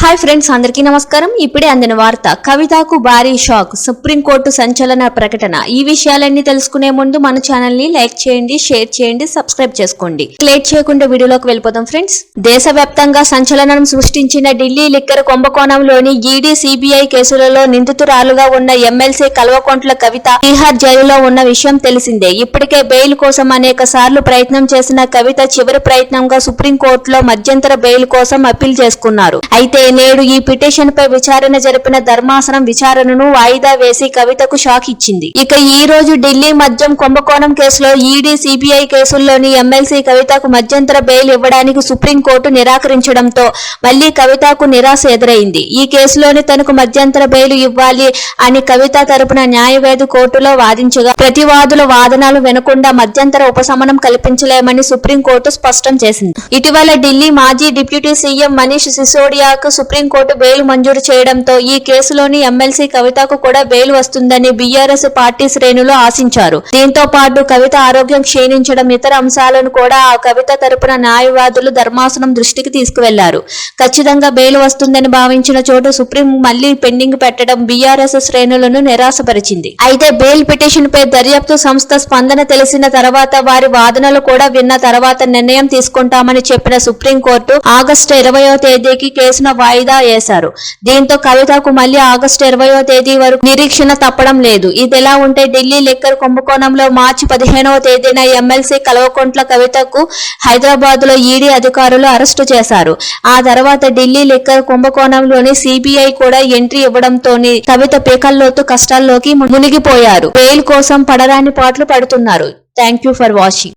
Hi friends అందరికీ నమస్కారం. ఇప్పుడే అందిన వార్త కవితకు భారీ షాక్ సుప్రీంకోర్టు సంచలన ప్రకటన. ఈ విషయాలన్నీ తెలుసుకునే ముందు మన ఛానల్ని లైక్ చేయండి షేర్ చేయండి సబ్స్క్రైబ్ చేసుకోండి. లేట్ చేయకుండా వీడియోలోకి వెళ్ళిపోదాం ఫ్రెండ్స్. దేశవ్యాప్తంగా సంచలనం సృష్టించిన ఢిల్లీ లిక్కర్ కుంభకోణంలోని ఈడీ సిబిఐ కేసులలో నిందితురాలుగా ఉన్న ఎమ్మెల్సీ కల్వకుంట్ల కవిత బీహార్ జైలులో ఉన్న విషయం తెలిసిందే. ఇప్పటికే బెయిల్ కోసం అనేక సార్లు ప్రయత్నం చేసిన కవిత చివరి ప్రయత్నంగా సుప్రీంకోర్టులో మధ్యంతర బెయిల్ కోసం అప్పీల్ చేసుకున్నారు. అయితే నేడు ఈ పిటిషన్ పై విచారణ జరిపిన ధర్మాసనం విచారణను వాయిదా వేసి కవితకు షాక్ ఇచ్చింది. ఇక ఈ రోజు ఢిల్లీ మద్యం కుంభకోణం కేసులో ఈడీ సిబిఐ కేసుల్లోని ఎమ్మెల్సీ కవితకు మధ్యంతర బెయిల్ ఇవ్వడానికి సుప్రీంకోర్టు నిరాకరించడంతో మళ్ళీ కవితకు నిరాశ ఎదురైంది. ఈ కేసులోని తనకు మధ్యంతర బెయిల్ ఇవ్వాలి అని కవిత తరపున న్యాయవేది కోర్టులో వాదించగా ప్రతివాదుల వాదనలు వినకుండా మధ్యంతర ఉపశమనం కల్పించలేమని సుప్రీంకోర్టు స్పష్టం చేసింది. ఇటీవల ఢిల్లీ మాజీ డిప్యూటీ సీఎం మనీష్ సిసోడియాకు సుప్రీంకోర్టు బెయిల్ మంజూరు చేయడంతో ఈ కేసులోని ఎమ్మెల్సీ కవితకు కూడా బెయిల్ వస్తుందని బీఆర్ఎస్ పార్టీ శ్రేణులు ఆశించారు. దీంతో పాటు కవిత ఆరోగ్యం క్షీణించడం ఇతర అంశాలను కూడా ఆ కవిత తరపున న్యాయవాదులు ధర్మాసనం దృష్టికి తీసుకువెళ్ళారు. ఖచ్చితంగా బెయిల్ వస్తుందని భావించిన చోటు సుప్రీం మళ్ళీ పెండింగ్ పెట్టడం బీఆర్ఎస్ శ్రేణులను నిరాశపరిచింది. అయితే బెయిల్ పిటిషన్ పై దర్యాప్తు సంస్థ స్పందన తెలిసిన తర్వాత వారి వాదనలు కూడా విన్న తర్వాత నిర్ణయం తీసుకుంటామని చెప్పిన సుప్రీంకోర్టు ఆగస్టు ఇరవయో తేదీకి కేసును వాయిదా వేశారు. దీంతో కవితకు మళ్ళీ ఆగస్టు ఇరవయో తేదీ వరకు నిరీక్షణ తప్పడం లేదు. ఇదిలా ఉంటే ఢిల్లీ లిక్కర్ కుంభకోణంలో మార్చి పదిహేనవ తేదీన ఎమ్మెల్సీ కల్వకుంట్ల కవితకు హైదరాబాద్లో ఈడీ అధికారులు అరెస్టు చేశారు. ఆ తర్వాత ఢిల్లీ లిక్కర్ కుంభకోణంలోని సిబిఐ కూడా ఎంట్రీ ఇవ్వడంతోని కవిత పీకల్లోతు కష్టాల్లోకి మునిగిపోయారు. బెయిల్ కోసం పడరాని పాటలు పడుతున్నారు. Thank you for watching.